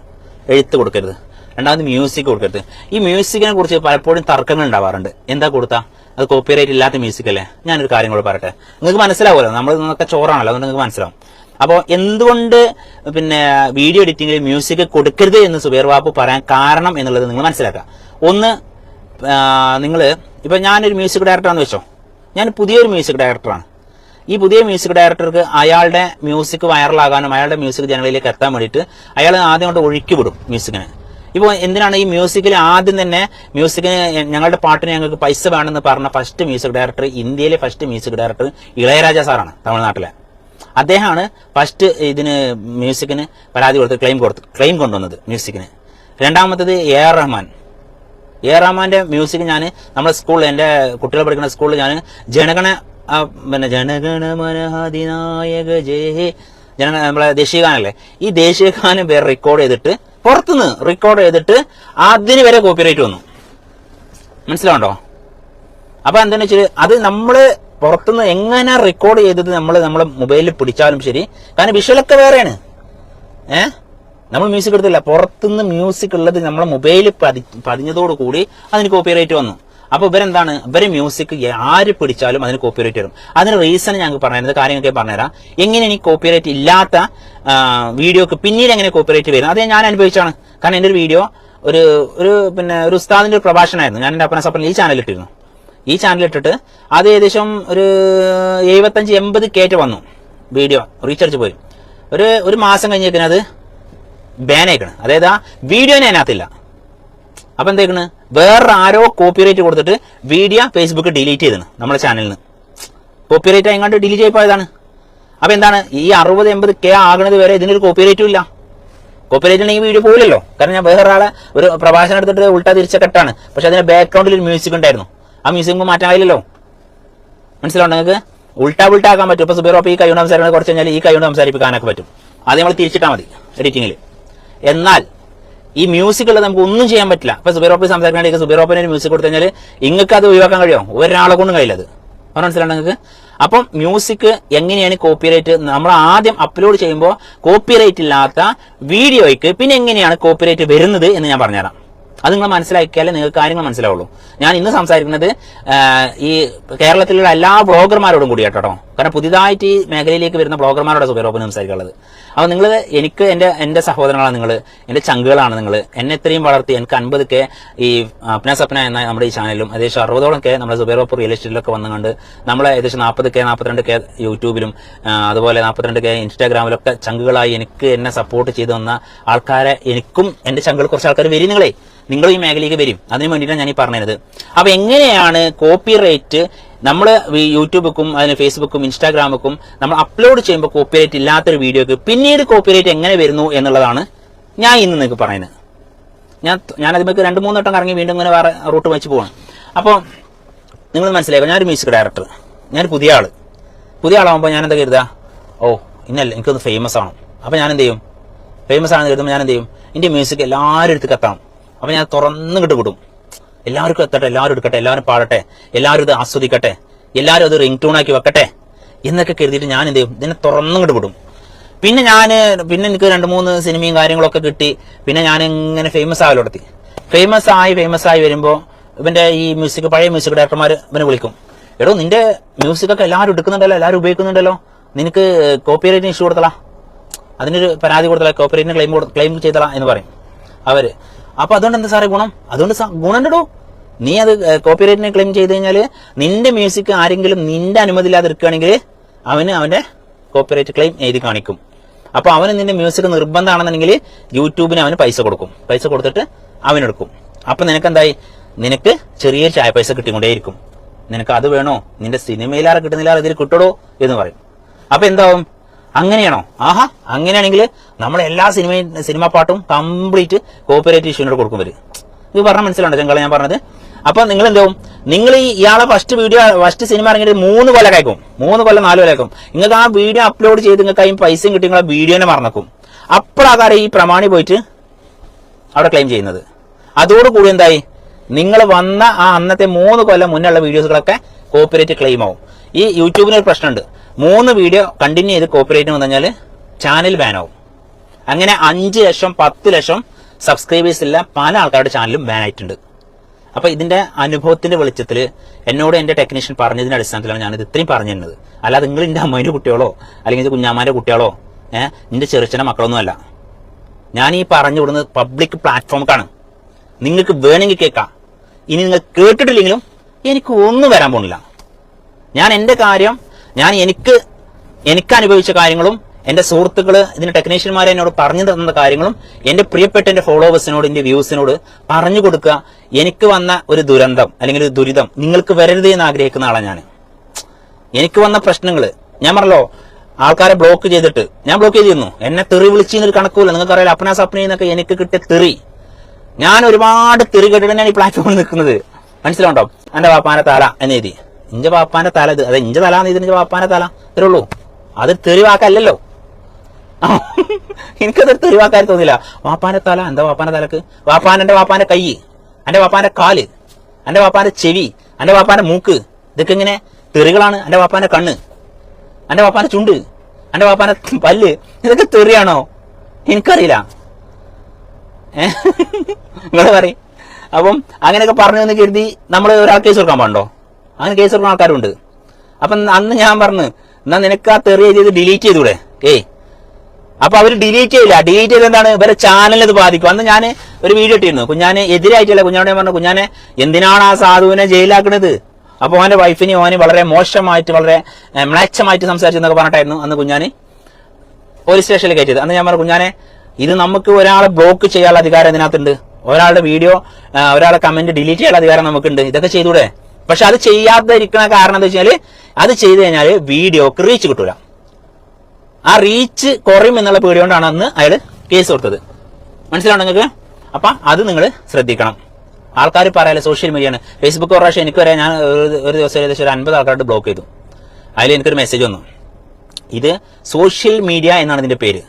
എഴുത്ത് കൊടുക്കരുത്. രണ്ടാമത് മ്യൂസിക് കൊടുക്കരുത്. ഈ മ്യൂസിക്കിനെ കുറിച്ച് പലപ്പോഴും തർക്കങ്ങൾ ഉണ്ടാവാറുണ്ട്. എന്താ കൊടുത്താ? അത് കോപ്പിറൈറ്റ് ഇല്ലാത്ത മ്യൂസിക് അല്ലേ? ഞാനൊരു കാര്യം കൂടെ പറയട്ടെ. നിങ്ങൾക്ക് മനസ്സിലാവുമല്ലോ. നമ്മൾ നിന്നൊക്കെ ചോറാണല്ലോ. അതുകൊണ്ട് നിങ്ങൾക്ക് മനസ്സിലാവും. അപ്പോൾ എന്തുകൊണ്ട് പിന്നെ വീഡിയോ എഡിറ്റിംഗിൽ മ്യൂസിക് കൊടുക്കരുത് എന്ന് സുബേർ ബാബു പറയാൻ കാരണം എന്നുള്ളത് നിങ്ങൾ മനസ്സിലാക്കുക. ഒന്ന് നിങ്ങൾ ഇപ്പം ഞാനൊരു മ്യൂസിക് ഡയറക്ടറാണെന്ന് വെച്ചോ. ഞാൻ പുതിയൊരു മ്യൂസിക് ഡയറക്ടറാണ് ഈ പുതിയ മ്യൂസിക് ഡയറക്ടർക്ക് അയാളുടെ മ്യൂസിക് വൈറലാകാനും അയാളുടെ മ്യൂസിക് ജനങ്ങളിലേക്ക് എത്താൻ വേണ്ടിയിട്ട് അയാൾ ആദ്യം കൊണ്ട് ഒഴുക്കി വിടും മ്യൂസിക്കിനെ ഇപ്പോൾ എന്തിനാണ് ഈ മ്യൂസിക്കിൽ ആദ്യം തന്നെ മ്യൂസിക്കിന് ഞങ്ങളുടെ പാട്ടിന് ഞങ്ങൾക്ക് പൈസ വേണമെന്ന് പറഞ്ഞ ഫസ്റ്റ് മ്യൂസിക് ഡയറക്ടർ ഇന്ത്യയിലെ ഫസ്റ്റ് മ്യൂസിക് ഡയറക്ടർ ഇളയരാജ സാറാണ് തമിഴ്നാട്ടിലെ. അദ്ദേഹമാണ് ഫസ്റ്റ് ഇതിന് മ്യൂസിക്കിന് പരാതി കൊടുത്ത് ക്ലെയിം കൊടുത്ത് ക്ലെയിം കൊണ്ടുവന്നത് മ്യൂസിക്കിന് രണ്ടാമത്തത് A R Rahman A R റഹ്മാന്റെ മ്യൂസിക് ഞാൻ നമ്മുടെ സ്കൂളിൽ എന്റെ കുട്ടികൾ പഠിക്കുന്ന സ്കൂളിൽ ഞാൻ ജനഗണ പിന്നെ ജനഗണ മനഹാദിനായക ജയ ജനഗണ നമ്മളെ ദേശീയഗാനല്ലേ ഈ ദേശീയഗാനം വേറെ റെക്കോർഡ് ചെയ്തിട്ട് പുറത്തുനിന്ന് റെക്കോർഡ് ചെയ്തിട്ട് അതിന് വരെ കോപ്പിറൈറ്റ് വന്നു. മനസ്സിലാവുണ്ടോ അപ്പൊ എന്താണെന്ന് വെച്ചാൽ അത് നമ്മൾ പുറത്തുനിന്ന് എങ്ങനെ റെക്കോർഡ് ചെയ്തത് നമ്മൾ നമ്മളെ മൊബൈലിൽ പിടിച്ചാലും ശരി. കാരണം വിഷ്വലൊക്കെ വേറെയാണ്. ഏ? നമ്മൾ മ്യൂസിക് എടുത്തില്ല. പുറത്തുനിന്ന് മ്യൂസിക് ഉള്ളത് നമ്മളെ മൊബൈലിൽ പതി പതിഞ്ഞതോട് കൂടി അതിന് കോപ്പിറൈറ്റ് വന്നു. അപ്പൊ ഇവരെന്താണ്? ഇവർ മ്യൂസിക് ആര് പിടിച്ചാലും അതിന് കോപ്പിറൈറ്റ് വരും. അതിന് റീസൺ ഞങ്ങൾക്ക് പറഞ്ഞത് കാര്യങ്ങളൊക്കെ പറഞ്ഞുതരാം. എങ്ങനെ എനിക്ക് കോപ്പിറൈറ്റ് ഇല്ലാത്ത വീഡിയോക്ക് പിന്നീട് എങ്ങനെ കോപ്പിറൈറ്റ് വരും അത് ഞാൻ അനുഭവിച്ചാണ് കാരണം എന്റെ ഒരു വീഡിയോ ഒരു ഒരു പിന്നെ ഒരു ഉസ്താദിന്റെ ഒരു പ്രഭാഷണമായിരുന്നു. ഞാൻ എന്റെ അപ്പന സപ്പൻ ഈ ചാനൽ ഇട്ടിരുന്നു. ഈ ചാനൽ ഇട്ടിട്ട് അത് ഏകദേശം ഒരു എഴുപത്തഞ്ച് എൺപത് കേറ്റ് വന്നു. വീഡിയോ റീചാർജ് പോയി. ഒരു ഒരു മാസം കഴിഞ്ഞേക്കിന് അത് ബാൻ ആയിക്കണ്. അതായത് ആ വീഡിയോനെ അതിനകത്തില്ല. അപ്പം എന്തേക്കണ് വേറെ ആരോ കോപ്പിറൈറ്റ് കൊടുത്തിട്ട് വീഡിയോ ഫേസ്ബുക്ക് ഡിലീറ്റ് ചെയ്തണ് നമ്മുടെ ചാനലിൽ നിന്ന് കോപ്പിറൈറ്റ് എങ്ങാണ്ട് ഡിലീറ്റ് ചെയ്യപ്പോയതാണ് അപ്പം എന്താണ്? ഈ അറുപത് എൺപത് കെ ആകണത് വരെ ഇതിനൊരു കോപ്പിറൈറ്റും ഇല്ല. കോപ്പിറൈറ്റ് ഉണ്ടെങ്കിൽ വീഡിയോ പോകില്ലല്ലോ കാരണം ഞാൻ വേറെ ആളെ ഒരു പ്രഭാഷണം എടുത്തിട്ട് ഉൾട്ടാ തിരിച്ച കെട്ടാണ് പക്ഷെ അതിന്റെ ബാക്ക്ഗ്രൗണ്ടിൽ ഒരു മ്യൂസിക് ഉണ്ടായിരുന്നു. ആ മ്യൂസിയം മാറ്റാൻ കഴിയില്ലല്ലോ മനസ്സിലാവും നിങ്ങൾക്ക്? ഉൾട്ടാ ആക്കാൻ പറ്റും. ഇപ്പൊ സുബീറോ ഈ കൈ കൊണ്ട് സംസാരിക്കുന്നത് കുറച്ച് കഴിഞ്ഞാൽ ഈ കൈ കൊണ്ട് സംസാരിപ്പിക്കാനൊക്കെ പറ്റും. അത് നമ്മൾ തിരിച്ചിട്ടാൽ മതി എഡിറ്റിങ്ങിൽ എന്നാൽ ഈ മ്യൂസിക് ഉള്ളത് നമുക്ക് ഒന്നും ചെയ്യാൻ പറ്റില്ല. ഇപ്പൊ സുബേറോപ്പി സംസാരിക്കണമെങ്കിൽ സുബേറോപ്പിന് ഒരു മ്യൂസിക് കൊടുത്തു കഴിഞ്ഞാൽ നിങ്ങൾക്ക് അത് ഒഴിവാക്കാൻ കഴിയോ? ഒരാളെ കൊണ്ടും കഴിയില്ല അത്. പറഞ്ഞ മനസ്സിലാണ് നിങ്ങൾക്ക്? അപ്പം മ്യൂസിക് എങ്ങനെയാണ് കോപ്പിറൈറ്റ് നമ്മൾ ആദ്യം അപ്ലോഡ് ചെയ്യുമ്പോൾ കോപ്പിറൈറ്റ് ഇല്ലാത്ത വീഡിയോയ്ക്ക് പിന്നെ എങ്ങനെയാണ് കോപ്പിറൈറ്റ് വരുന്നത് എന്ന് ഞാൻ പറഞ്ഞുതരാം. അത് നിങ്ങൾ മനസ്സിലാക്കിയാലേ നിങ്ങൾക്ക് കാര്യങ്ങൾ മനസ്സിലാവുള്ളൂ. ഞാൻ ഇന്ന് സംസാരിക്കുന്നത് ഈ കേരളത്തിലുള്ള എല്ലാ ബ്ലോഗർമാരോടും കൂടി കേട്ടോ. കാരണം പുതിയതായിട്ട് ഈ മേഖലയിലേക്ക് വരുന്ന ബ്ലോഗർമാരോട് സുബേറോപ്പന് സംസാരിക്കാനുള്ളത്. അപ്പോൾ നിങ്ങൾ എനിക്ക് എന്റെ എന്റെ സഹോദരങ്ങളാണ് നിങ്ങൾ എന്റെ ചങ്കുകളാണ് നിങ്ങൾ എന്നെ ഇത്രയും വളർത്തി എനിക്ക് അൻപത് കെ ഈ അപ്ന സപ്ന എന്ന നമ്മുടെ ഈ ചാനലിലും ഏകദേശം അറുപതോളം കെ നമ്മുടെ സുബേറോപ്പ് റിയൽ എസ്റ്റേറ്റിലൊക്കെ വന്നുകൊണ്ട് നമ്മളെ ഏകദേശം നാൽപ്പത് കെ നാൽപ്പത്തിരണ്ട് കെ യൂട്യൂബിലും അതുപോലെ നാൽപ്പത്തിരണ്ട് കെ ഇൻസ്റ്റാഗ്രാമിലൊക്കെ ചങ്കുകളായി എനിക്ക് എന്നെ സപ്പോർട്ട് ചെയ്തു വന്ന ആൾക്കാരെ എനിക്കും എന്റെ ചങ്കുകൾ കുറച്ച് ആൾക്കാർ വരും നിങ്ങളെ. നിങ്ങൾ ഈ മേഖലയിലേക്ക് വരും. അതിന് വേണ്ടിയിട്ടാണ് ഞാൻ ഈ പറഞ്ഞത്. അപ്പോൾ എങ്ങനെയാണ് കോപ്പി റേറ്റ് നമ്മൾ യൂട്യൂബുക്കും അതിന് ഫേസ്ബുക്കും ഇൻസ്റ്റാഗ്രാമുക്കും നമ്മൾ അപ്ലോഡ് ചെയ്യുമ്പോൾ കോപ്പി റേറ്റ് ഇല്ലാത്തൊരു വീഡിയോക്ക് പിന്നീട് കോപ്പി റേറ്റ് എങ്ങനെ വരുന്നു എന്നുള്ളതാണ് ഞാൻ ഇന്ന് നിങ്ങൾക്ക് പറയുന്നത്. ഞാൻ ഞാൻ അതിലേക്ക് രണ്ട് മൂന്ന് വട്ടം കറങ്ങി വീണ്ടും ഇങ്ങനെ വേറെ റൂട്ട് വെച്ച് പോകണം അപ്പോൾ നിങ്ങൾ മനസ്സിലാക്കുക ഞാനൊരു മ്യൂസിക് ഡയറക്ടർ ഞാൻ പുതിയ ആൾ പുതിയ ആളാകുമ്പോൾ ഞാൻ എന്താ കരുതുക ഓ ഇന്നല്ല എനിക്കൊന്ന് ഫേമസ് ആണ് അപ്പോൾ ഞാൻ എന്ത് ചെയ്യും? ഫേമസ് ആണെന്ന് കരുതുമ്പോൾ ഞാൻ എന്ത് ചെയ്യും? എന്റെ മ്യൂസിക് എല്ലാവരും എടുത്ത് എത്തണം അപ്പോൾ ഞാൻ തുറന്നിട്ട് വിടും. എല്ലാവർക്കും എത്തട്ടെ എല്ലാവരും എടുക്കട്ടെ എല്ലാവരും പാടട്ടെ എല്ലാവരും ഇത് ആസ്വദിക്കട്ടെ എല്ലാവരും അത് റിംഗ് ടൂണാക്കി വെക്കട്ടെ എന്നൊക്കെ കരുതിയിട്ട് ഞാൻ എന്ത് ചെയ്യും? ഇതിനെ തുറന്നും വിടും. പിന്നെ ഞാൻ പിന്നെ എനിക്ക് രണ്ട് മൂന്ന് സിനിമയും കാര്യങ്ങളൊക്കെ കിട്ടി. പിന്നെ ഞാൻ ഇങ്ങനെ ഫേമസ് ആവലോ നടത്തി ഫേമസ് ആയി ഫേമസ് ആയി വരുമ്പോൾ ഇവന്റെ ഈ മ്യൂസിക് പഴയ മ്യൂസിക് ഡയറക്ടർമാർ ഇവനെ വിളിക്കും. എടോ നിന്റെ മ്യൂസിക് ഒക്കെ എല്ലാവരും എടുക്കുന്നുണ്ടല്ലോ എല്ലാവരും ഉപയോഗിക്കുന്നുണ്ടല്ലോ. നിനക്ക് കോപ്പി റൈറ്റിന് ഇഷ്യൂ കൊടുത്തലാ അതിനൊരു പരാതി കൊടുത്തല കോപ്പറേറ്റിന് ക്ലെയിം ക്ലെയിം ചെയ്തളാ എന്ന് പറയും. അവർ. അപ്പൊ അതുകൊണ്ട് എന്താ സാറേ ഗുണം? അതുകൊണ്ട് ഗുണം നീ അത് കോപ്പിറൈറ്റിനെ ക്ലെയിം ചെയ്ത് കഴിഞ്ഞാൽ നിന്റെ മ്യൂസിക് ആരെങ്കിലും നിന്റെ അനുമതി ഇല്ലാതെ ഇരിക്കുകയാണെങ്കിൽ അവന് അവന്റെ കോപ്പിറൈറ്റ് ക്ലെയിം എഴുതി കാണിക്കും. അപ്പൊ അവന് നിന്റെ മ്യൂസിക് നിർബന്ധമാണെന്നുണ്ടെങ്കിൽ യൂട്യൂബിന് അവന് പൈസ കൊടുക്കും. പൈസ കൊടുത്തിട്ട് അവനെടുക്കും അപ്പൊ നിനക്ക് എന്തായി നിനക്ക് ചെറിയ ചായ പൈസ കിട്ടിക്കൊണ്ടേയിരിക്കും. നിനക്ക് അത് വേണോ? നിന്റെ സിനിമയിലാറെ കിട്ടുന്നില്ല ഇതിൽ കിട്ടടോ എന്ന് പറയും. അപ്പൊ എന്താവും? അങ്ങനെയാണോ? ആഹാ അങ്ങനെയാണെങ്കിൽ നമ്മൾ എല്ലാ സിനിമയും സിനിമ പാട്ടും കംപ്ലീറ്റ് കോപ്പറേറ്റ് ഇഷ്യൂനോട് കൊടുക്കും വരും ഇത് പറഞ്ഞ മനസ്സിലുണ്ടോ ചെങ്കളെ ഞാൻ പറഞ്ഞത്? അപ്പൊ നിങ്ങൾ എന്താവും നിങ്ങൾ ഈ ഇയാളെ ഫസ്റ്റ് വീഡിയോ ഫസ്റ്റ് സിനിമ ഇറങ്ങിയിട്ട് മൂന്ന് കൊല്ലം കഴിക്കും മൂന്ന് കൊല്ലം നാല് കൊല്ലം കഴിക്കും നിങ്ങൾക്ക് ആ വീഡിയോ അപ്ലോഡ് ചെയ്ത് നിങ്ങൾക്ക് അതിന് പൈസയും കിട്ടി നിങ്ങളെ വീഡിയോനെ മറന്നേക്കും. അപ്പോഴാകാരം ഈ പ്രമാണി പോയിട്ട് അവിടെ ക്ലെയിം ചെയ്യുന്നത്. അതോടുകൂടി എന്തായി? നിങ്ങൾ വന്ന ആ അന്നത്തെ മൂന്ന് കൊല്ലം മുന്നുള്ള വീഡിയോസുകളൊക്കെ കോപ്പറേറ്റ് ക്ലെയിം ആവും. ഈ യൂട്യൂബിന് ഒരു പ്രശ്നമുണ്ട്. മൂന്ന് വീഡിയോ കണ്ടിന്യൂ ചെയ്ത് കോപ്പറേറ്റ് വന്നു കഴിഞ്ഞാൽ ചാനൽ ബാനാവും അങ്ങനെ അഞ്ച് ലക്ഷം പത്ത് ലക്ഷം സബ്സ്ക്രൈബേഴ്സ് ഇല്ല പല ആൾക്കാരുടെ ചാനലും ബാനായിട്ടുണ്ട് അപ്പൊ ഇതിന്റെ അനുഭവത്തിന്റെ വെളിച്ചത്തിൽ എന്നോട് എന്റെ ടെക്നീഷ്യൻ പറഞ്ഞതിന്റെ അടിസ്ഥാനത്തിലാണ് ഞാനിത് ഇത്രയും പറഞ്ഞിരുന്നത് അല്ലാതെ നിങ്ങൾ എന്റെ അമ്മയുടെ കുട്ടികളോ അല്ലെങ്കിൽ കുഞ്ഞാമാന്റെ കുട്ടികളോ ഏഹ് എന്റെ ചെറുച്ചന മക്കളൊന്നുമല്ല. ഞാൻ ഈ പറഞ്ഞു വിടുന്നത് പബ്ലിക് പ്ലാറ്റ്ഫോമിക്കാണ് നിങ്ങൾക്ക് വേണമെങ്കിൽ കേൾക്കാം. ഇനി നിങ്ങൾ കേട്ടിട്ടില്ലെങ്കിലും എനിക്ക് ഒന്നും വരാൻ പോണില്ല ഞാൻ എന്റെ കാര്യം ഞാൻ എനിക്ക് എനിക്ക് അനുഭവിച്ച കാര്യങ്ങളും എന്റെ സുഹൃത്തുക്കൾ ഇതിന്റെ ടെക്നീഷ്യന്മാരെ എന്നോട് പറഞ്ഞു തന്ന കാര്യങ്ങളും എന്റെ പ്രിയപ്പെട്ട എന്റെ ഫോളോവേഴ്സിനോട് എന്റെ വ്യൂസിനോട് പറഞ്ഞു കൊടുക്കുക. എനിക്ക് വന്ന ഒരു ദുരന്തം അല്ലെങ്കിൽ ഒരു ദുരിതം നിങ്ങൾക്ക് വരരുത് എന്ന് ആഗ്രഹിക്കുന്ന ആളാണ് ഞാൻ എനിക്ക് വന്ന പ്രശ്നങ്ങൾ ഞാൻ പറഞ്ഞല്ലോ ആൾക്കാരെ ബ്ലോക്ക് ചെയ്തിട്ട് ഞാൻ ബ്ലോക്ക് ചെയ്തിരുന്നു. എന്നെ തെറി വിളിച്ചെന്നൊരു കണക്കൂല നിങ്ങൾക്ക് അറിയാലോ അപ്പന സപ്ന എന്നൊക്കെ എനിക്ക് കിട്ടിയ തെറി. ഞാൻ ഒരുപാട് തെറി കേട്ടിട്ട് തന്നെയാണ് ഈ പ്ലാറ്റ്ഫോമിൽ നിൽക്കുന്നത്. മനസ്സിലുണ്ടോ എന്റെ വാപ്പാനെ താര എന്ന് എഴുതി. ഇഞ്ച പാപ്പാന്റെ തല ഇത്. അതെ ഇഞ്ച തല എന്ന് എഴുതി ഇഞ്ച വാപ്പാന്റെ തല. ഇത്രേ ഉള്ളൂ. അത് തെറിവാക്കല്ലല്ലോ ആ, എനിക്കതൊരു തെരുവാക്കാരി തോന്നില്ല വാപ്പാന്റെ തല എന്താ വാപ്പാന്റെ തലക്ക്? വാപ്പാൻ എന്റെ വാപ്പാന്റെ കൈ എന്റെ വാപ്പാന്റെ കാൽ എന്റെ വാപ്പാന്റെ ചെവി എന്റെ വാപ്പാന്റെ മൂക്ക്. ഇതൊക്കെ ഇങ്ങനെ തെറികളാണ് എന്റെ വാപ്പാന്റെ കണ്ണ് എന്റെ വാപ്പാന്റെ ചുണ്ട് എന്റെ വാപ്പാന്റെ പല്ല്. ഇതൊക്കെ തെറിയാണോ? എനിക്കറിയില്ല. നിങ്ങൾ പറയും. അപ്പം അങ്ങനെയൊക്കെ പറഞ്ഞു എന്ന് കരുതി നമ്മൾ ഒരാൾ കേസ് കൊടുക്കാൻ പാടുണ്ടോ? അങ്ങനെ കേസ് കൊടുക്കുന്ന ആൾക്കാരുണ്ട്. അപ്പൊ അന്ന് ഞാൻ പറഞ്ഞു എന്നാ നിനക്ക് ആ തെറി ചെയ്ത് ഡിലീറ്റ് ചെയ്തൂടെ? ഏയ്. അപ്പൊ അവർ ഡിലീറ്റ് ചെയ്യില്ല. ഡിലീറ്റ് ചെയ്ത് എന്താണ്? ഇവരെ ചാനൽ ഇത് ബാധിക്കും. അന്ന് ഞാൻ ഒരു വീഡിയോ ഇട്ടിരുന്നു. കുഞ്ഞാനെ എതിരായിട്ടില്ല. കുഞ്ഞാനോട് ഞാൻ പറഞ്ഞു കുഞ്ഞാനെ എന്തിനാണ് ആ സാധുവിനെ ജയിലാക്കുന്നത് അപ്പൊ അവന്റെ വൈഫിനെ ഓന് വളരെ മോശമായിട്ട് വളരെ മ്ലേച്ഛമായിട്ട് സംസാരിച്ചെന്നൊക്കെ പറഞ്ഞിട്ടായിരുന്നു അന്ന് കുഞ്ഞാന് പോലീസ് സ്റ്റേഷനിൽ കയറ്റിയത്. അന്ന് ഞാൻ പറഞ്ഞു കുഞ്ഞാനെ ഇത് നമുക്ക് ഒരാളെ ബ്ലോക്ക് ചെയ്യാനുള്ള അധികാരം ഇതിനകത്തുണ്ട്. ഒരാളുടെ വീഡിയോ ഒരാളെ കമന്റ് ഡിലീറ്റ് ചെയ്യാനുള്ള അധികാരം നമുക്കുണ്ട്. ഇതൊക്കെ ചെയ്തൂടെ? പക്ഷെ അത് ചെയ്യാതിരിക്കുന്ന കാരണം എന്താ വെച്ചാൽ അത് ചെയ്തു കഴിഞ്ഞാൽ വീഡിയോക്ക് റീച്ച് കിട്ടൂല. ആ റീച്ച് കുറയും എന്നുള്ള പേടി കൊണ്ടാണ് അന്ന് അയാൾ കേസ് കൊടുത്തത്. മനസ്സിലാണോ നിങ്ങൾക്ക്? അപ്പൊ അത് നിങ്ങൾ ശ്രദ്ധിക്കണം. ആൾക്കാർ പറയാലോ സോഷ്യൽ മീഡിയയാണ് ഫേസ്ബുക്ക് ഒരു പ്രാവശ്യം എനിക്ക് വരെ ഞാൻ ഒരു ദിവസം ഏകദേശം ഒരു അൻപത് ആൾക്കാരുടെ ബ്ലോക്ക് ചെയ്തു. അതിൽ എനിക്കൊരു മെസ്സേജ് വന്നു. ഇത് സോഷ്യൽ മീഡിയ എന്നാണ് ഇതിന്റെ പേര്.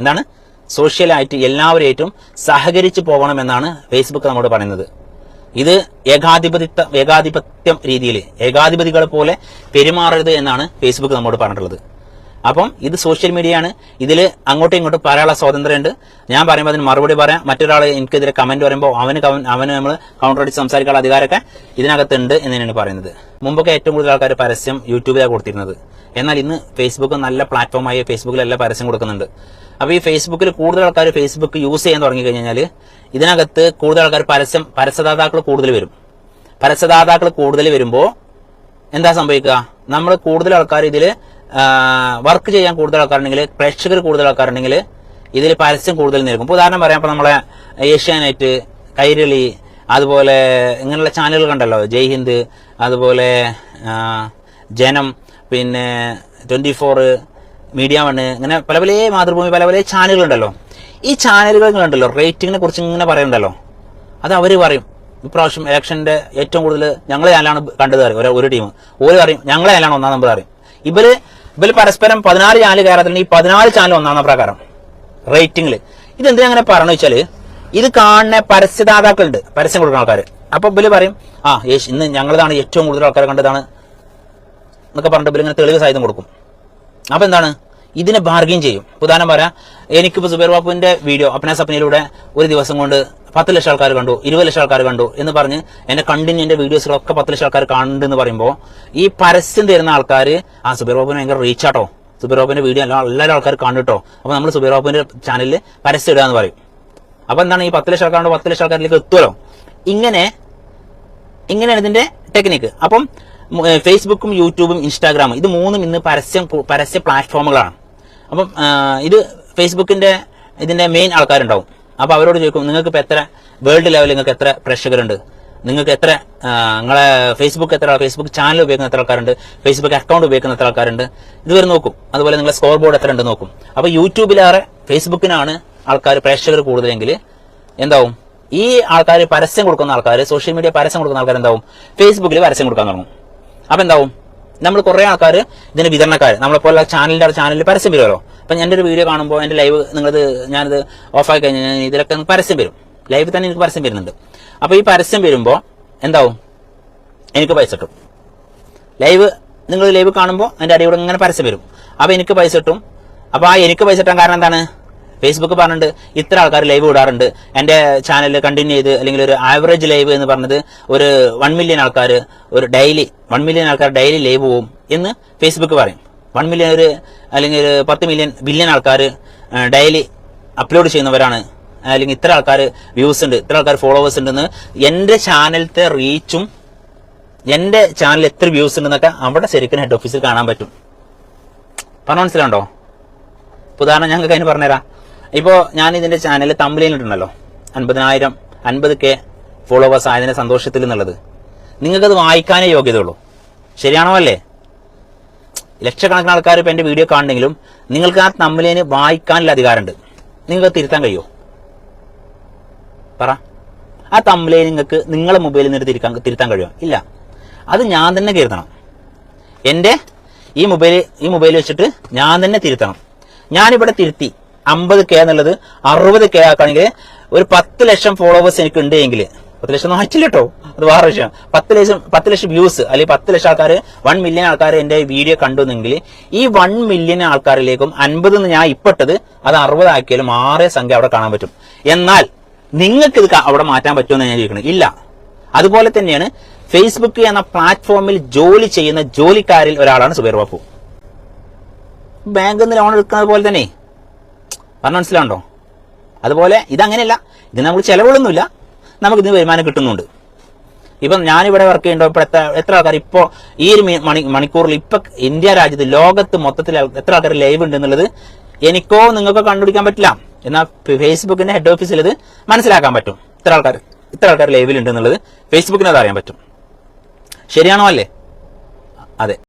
എന്താണ്? സോഷ്യലായിട്ട് എല്ലാവരേറ്റും സഹകരിച്ചു പോകണം എന്നാണ് ഫേസ്ബുക്ക് നമ്മോട് പറയുന്നത്. ഇത് ഏകാധിപതിത്വ ഏകാധിപത്യം രീതിയിൽ ഏകാധിപതികളെ പോലെ പെരുമാറരുത് എന്നാണ് ഫേസ്ബുക്ക് നമ്മോട് പറഞ്ഞിട്ടുള്ളത്. അപ്പം ഇത് സോഷ്യൽ മീഡിയയാണ് ഇതിൽ അങ്ങോട്ടും ഇങ്ങോട്ടും പറയാനുള്ള സ്വാതന്ത്ര്യമുണ്ട്. ഞാൻ പറയുമ്പോൾ അതിന് മറുപടി പറയാം. മറ്റൊരാൾ എനിക്കെതിരെ കമന്റ് പറയുമ്പോൾ അവന് അവന് നമ്മൾ കൗണ്ടർ അടിച്ച് സംസാരിക്കാനുള്ള അധികാരമൊക്കെ ഇതിനകത്തുണ്ട് എന്ന് തന്നെയാണ് പറയുന്നത്. മുമ്പൊക്കെ ഏറ്റവും കൂടുതൽ ആൾക്കാർ പരസ്യം യൂട്യൂബിലാണ് കൊടുത്തിരുന്നത്. എന്നാൽ ഇന്ന് ഫേസ്ബുക്ക് നല്ല പ്ലാറ്റ്ഫോമായി ഫേസ്ബുക്കിൽ എല്ലാം പരസ്യം കൊടുക്കുന്നുണ്ട്. അപ്പോൾ ഈ ഫേസ്ബുക്കിൽ കൂടുതൽ ആൾക്കാർ ഫേസ്ബുക്ക് യൂസ് ചെയ്യാൻ തുടങ്ങി കഴിഞ്ഞാൽ ഇതിനകത്ത് കൂടുതൽ ആൾക്കാർ പരസ്യം പരസ്യദാതാക്കൾ കൂടുതൽ വരും. പരസ്യദാതാക്കൾ കൂടുതൽ വരുമ്പോൾ എന്താ സംഭവിക്കുക? നമ്മൾ കൂടുതൽ ആൾക്കാർ ഇതിൽ വർക്ക് ചെയ്യാൻ കൂടുതൽ ആൾക്കാരുണ്ടെങ്കിൽ പ്രേക്ഷകർ കൂടുതൽ ആൾക്കാരുണ്ടെങ്കിൽ ഇതിൽ പരസ്യം കൂടുതൽ നിൽക്കും ഇപ്പോൾ ഉദാഹരണം പറയാം ഇപ്പോൾ നമ്മളെ ഏഷ്യാനെറ്റ് കൈരളി അതുപോലെ ഇങ്ങനെയുള്ള ചാനലുകൾ കണ്ടല്ലോ ജയ് ഹിന്ദ് അതുപോലെ ജനം പിന്നെ ട്വന്റി ഫോർ മീഡിയ വണ് ഇങ്ങനെ പല പല മാതൃഭൂമി പല പല ചാനലുകളുണ്ടല്ലോ ഈ ചാനലുകൾ ഉണ്ടല്ലോ റേറ്റിങ്ങിനെ കുറിച്ച് ഇങ്ങനെ പറയുന്നുണ്ടല്ലോ അത് അവർ പറയും. ഇപ്രാവശ്യം ഇലക്ഷന്റെ ഏറ്റവും കൂടുതൽ ഞങ്ങളെ ചാനലാണ് കണ്ടത് അറിയും ഒരു- ടീം ഓര് അറിയും ഞങ്ങളെ ചാനലാണ് ഒന്നാം നമ്പർ അറിയും ഇവർ ഇവർ പരസ്പരം പതിനാല് ചാനൽ കയറാത്തില്ല ഈ പതിനാല് ചാനൽ ഒന്നാം പ്രകാരം റേറ്റിംഗിൽ ഇതെന്തിനാ അങ്ങനെ പറഞ്ഞു വെച്ചാൽ ഇത് കാണുന്ന പരസ്യദാതാക്കളുണ്ട്. പരസ്യം കൊടുക്കുന്ന ആൾക്കാർ അപ്പോൾ ഇവർ പറയും ആ യേശ് ഇന്ന് ഞങ്ങളതാണ് ഏറ്റവും കൂടുതൽ ആൾക്കാരെ കണ്ടതാണ്. എന്നൊക്കെ പറഞ്ഞിട്ട് ഇങ്ങനെ തെളിവ് സഹിതം കൊടുക്കും. അപ്പൊ എന്താണ്? ഇതിനെ ബാർഗെയിൻ ചെയ്യും. ഉദാഹരണം പറയാം എനിക്കിപ്പോ സുബേർ ബാബുവിന്റെ വീഡിയോ അപ്പന സപ്നയിലൂടെ ഒരു ദിവസം കൊണ്ട് പത്ത് ലക്ഷം ആൾക്കാർ കണ്ടു ഇരുപത് ലക്ഷം ആൾക്കാർ കണ്ടു എന്ന് പറഞ്ഞ് എന്നെ കണ്ടിന്യൂ എന്റെ വീഡിയോസിലൊക്കെ പത്ത് ലക്ഷം ആൾക്കാർ കണ്ടു കാണുന്നുണ്ടെന്ന് പറയുമ്പോൾ ഈ പരസ്യം തരുന്ന ആൾക്കാർ ആ സുബേർ ബാബുവിന് ഭയങ്കര റീച്ച് ആട്ടോ. സുബൈർ ബാബുവിന്റെ വീഡിയോ എല്ലാ എല്ലാവരും ആൾക്കാർ കണ്ടിട്ടോ. അപ്പോൾ നമ്മൾ സുബേർ ബാബുവിന്റെ ചാനലിൽ പരസ്യം ഇടുക എന്ന് പറയും. അപ്പൊ എന്താണ് ഈ പത്ത് ലക്ഷം ആൾക്കാർ പത്ത് ലക്ഷം ആൾക്കാരിലേക്ക് എത്തുമല്ലോ ഇങ്ങനെ ഇങ്ങനെയാണ് ഇതിന്റെ ടെക്നിക്ക് അപ്പം ഫേസ്ബുക്കും യൂട്യൂബും ഇൻസ്റ്റാഗ്രാമും ഇത് മൂന്നും ഇന്ന് പരസ്യം പരസ്യ പ്ലാറ്റ്ഫോമുകളാണ് അപ്പം ഇത് ഫേസ്ബുക്കിന്റെ ഇതിന്റെ മെയിൻ ആൾക്കാരുണ്ടാവും. അപ്പോൾ അവരോട് ചോദിക്കും നിങ്ങൾക്ക് ഇപ്പോൾ എത്ര വേൾഡ് ലെവലിൽ നിങ്ങൾക്ക് എത്ര പ്രേക്ഷകരുണ്ട്? നിങ്ങൾക്ക് എത്ര നിങ്ങളെ ഫേസ്ബുക്ക് എത്ര ഫേസ്ബുക്ക് ചാനൽ ഉപയോഗിക്കുന്ന എത്ര ആൾക്കാരുണ്ട്? ഫേസ്ബുക്ക് അക്കൗണ്ട് ഉപയോഗിക്കുന്ന എത്ര ആൾക്കാരുണ്ട്? ഇതുവരെ നോക്കും. അതുപോലെ നിങ്ങളെ സ്കോർ ബോർഡ് എത്ര ഉണ്ട് നോക്കും. അപ്പോൾ യൂട്യൂബിലേറെ ഫേസ്ബുക്കിനാണ് ആൾക്കാർ പ്രേക്ഷകർ കൂടുതലെങ്കിൽ എന്താവും? ഈ ആൾക്കാർ പരസ്യം കൊടുക്കുന്ന ആൾക്കാർ സോഷ്യൽ മീഡിയ പരസ്യം കൊടുക്കുന്ന ആൾക്കാർ എന്താവും? ഫേസ്ബുക്കിൽ പരസ്യം കൊടുക്കാൻ തുടങ്ങും. അപ്പൊ എന്താവും? നമ്മൾ കുറെ ആൾക്കാർ ഇതിന് വിതരണക്കാർ നമ്മളെപ്പോലെ ചാനലിന്റെ ചാനലിൽ പരസ്യം വരുമല്ലോ. അപ്പൊ എന്റെ ഒരു വീഡിയോ കാണുമ്പോൾ എന്റെ ലൈവ് നിങ്ങളത് ഞാനത് ഓഫാക്കി കഴിഞ്ഞാൽ ഞാൻ ഇതിലൊക്കെ പരസ്യം വരും. ലൈവ് തന്നെ എനിക്ക് പരസ്യം വരുന്നുണ്ട്. അപ്പോൾ ഈ പരസ്യം വരുമ്പോൾ എന്താവും? എനിക്ക് പൈസ കിട്ടും. ലൈവ് നിങ്ങൾ ലൈവ് കാണുമ്പോൾ എന്റെ അടിയോടെ ഇങ്ങനെ പരസ്യം വരും. അപ്പോൾ എനിക്ക് പൈസ കിട്ടും. അപ്പോൾ ആ എനിക്ക് പൈസ കിട്ടാൻ കാരണം എന്താണ്? ഫേസ്ബുക്ക് പറഞ്ഞിട്ട് ഇത്ര ആൾക്കാർ ലൈവ് ഇടാറുണ്ട്. എന്റെ ചാനൽ കണ്ടിന്യൂ ചെയ്ത് അല്ലെങ്കിൽ ഒരു ആവറേജ് ലൈവ് എന്ന് പറഞ്ഞത് ഒരു വൺ മില്യൺ ആൾക്കാർ ഒരു ഡെയിലി വൺ മില്യൺ ആൾക്കാർ ഡെയിലി ലൈവ് പോവും എന്ന് ഫേസ്ബുക്ക് പറയും. വൺ മില്യൺ ഒരു അല്ലെങ്കിൽ ഒരു പത്ത് മില്യൺ ബില്യൺ ആൾക്കാർ ഡെയിലി അപ്ലോഡ് ചെയ്യുന്നവരാണ്. അല്ലെങ്കിൽ ഇത്ര ആൾക്കാർ വ്യൂസ് ഉണ്ട് ഇത്ര ആൾക്കാർ ഫോളോവേഴ്സ് ഉണ്ടെന്ന് എന്റെ ചാനലത്തെ റീച്ചും എന്റെ ചാനൽ എത്ര വ്യൂസ് ഉണ്ടെന്നൊക്കെ അവിടെ ശരിക്കും ഹെഡ് ഓഫീസിൽ കാണാൻ പറ്റും. പറഞ്ഞ മനസ്സിലാണ്ടോ ഉദാഹരണം ഞങ്ങൾക്ക് അതിന് പറഞ്ഞുതരാം. ഇപ്പോൾ ഞാൻ ഇതിന്റെ ചാനൽ തമ്പിലിട്ടുണ്ടല്ലോ അൻപതിനായിരം അൻപത് കെ ഫോളോവേഴ്സ് ആയതിന്റെ സന്തോഷത്തിൽ എന്നുള്ളത് നിങ്ങൾക്കത് വായിക്കാനേ യോഗ്യതയുള്ളൂ. ശരിയാണോ അല്ലേ? ലക്ഷക്കണക്കിന് ആൾക്കാർ ഇപ്പം എന്റെ വീഡിയോ കാണുന്നെങ്കിലും നിങ്ങൾക്ക് ആ തമ്മിലേന് വായിക്കാനുള്ള അധികാരമുണ്ട്. നിങ്ങൾക്ക് തിരുത്താൻ കഴിയുമോ പറ. ആ തമ്മിലേ നിങ്ങൾക്ക് നിങ്ങളെ മൊബൈലിൽ നിന്ന് തിരുത്താൻ തിരുത്താൻ കഴിയുമോ ഇല്ല. അത് ഞാൻ തന്നെ കരുതണം. എന്റെ ഈ മൊബൈൽ ഈ മൊബൈൽ വെച്ചിട്ട് ഞാൻ തന്നെ തിരുത്തണം. ഞാനിവിടെ തിരുത്തി. അമ്പത് കെ എന്നുള്ളത് അറുപത് കെ ആക്കുകയാണെങ്കിൽ ഒരു പത്ത് ലക്ഷം ഫോളോവേഴ്സ് എനിക്ക് ഉണ്ട് എങ്കിൽ പത്ത് ലക്ഷം ഒന്നും ആയിട്ടില്ല കേട്ടോ അത് വേറെ വിഷയം. പത്ത് ലക്ഷം പത്ത് ലക്ഷം വ്യൂസ് അല്ലെങ്കിൽ പത്ത് ലക്ഷം ആൾക്കാർ വൺ മില്യൺ ആൾക്കാർ എന്റെ വീഡിയോ കണ്ടുവെങ്കിൽ ഈ വൺ മില്യൺ ആൾക്കാരിലേക്കും അൻപത് എന്ന് ഞാൻ ഇപ്പെട്ടത് അത് അറുപതാക്കിയാലും ആറേ സംഖ്യ അവിടെ കാണാൻ പറ്റും. എന്നാൽ നിങ്ങൾക്ക് ഇത് അവിടെ മാറ്റാൻ പറ്റുമെന്ന് ഞാൻ ചോദിക്കണം. ഇല്ല. അതുപോലെ തന്നെയാണ് ഫേസ്ബുക്ക് എന്ന പ്ലാറ്റ്ഫോമിൽ ജോലി ചെയ്യുന്ന ജോലിക്കാരിൽ ഒരാളാണ് സുബൈർ ബാപ്പു. ബാങ്കിൽ നിന്ന് ലോൺ എടുക്കുന്നത് പോലെ തന്നെ. പറഞ്ഞ മനസ്സിലാണ്ടോ അതുപോലെ ഇതങ്ങനെയല്ല. ഇത് നമ്മൾ ചിലവുകളൊന്നുമില്ല. നമുക്ക് ഇതിന് വരുമാനം കിട്ടുന്നുണ്ട്. ഇപ്പം ഞാനിവിടെ വർക്ക് ചെയ്യുമ്പോൾ ഇപ്പോൾ എത്ര എത്ര ആൾക്കാർ ഇപ്പോൾ ഈ ഒരു മണി മണിക്കൂറിൽ ഇപ്പം ഇന്ത്യ രാജ്യത്ത് ലോകത്ത് മൊത്തത്തിൽ എത്ര ആൾക്കാർ ലൈവ് ഉണ്ട് എന്നുള്ളത് എനിക്കോ നിങ്ങൾക്കോ കണ്ടുപിടിക്കാൻ പറ്റില്ല. എന്നാൽ ഫേസ്ബുക്കിന്റെ ഹെഡ് ഓഫീസിൽ ഇത് മനസ്സിലാക്കാൻ പറ്റും. ഇത്ര ആൾക്കാർ ഇത്ര ആൾക്കാർ ലൈവിലുണ്ട് എന്നുള്ളത്. ഫേസ്ബുക്കിനത് അറിയാൻ പറ്റും. ശരിയാണോ അല്ലേ? അതെ.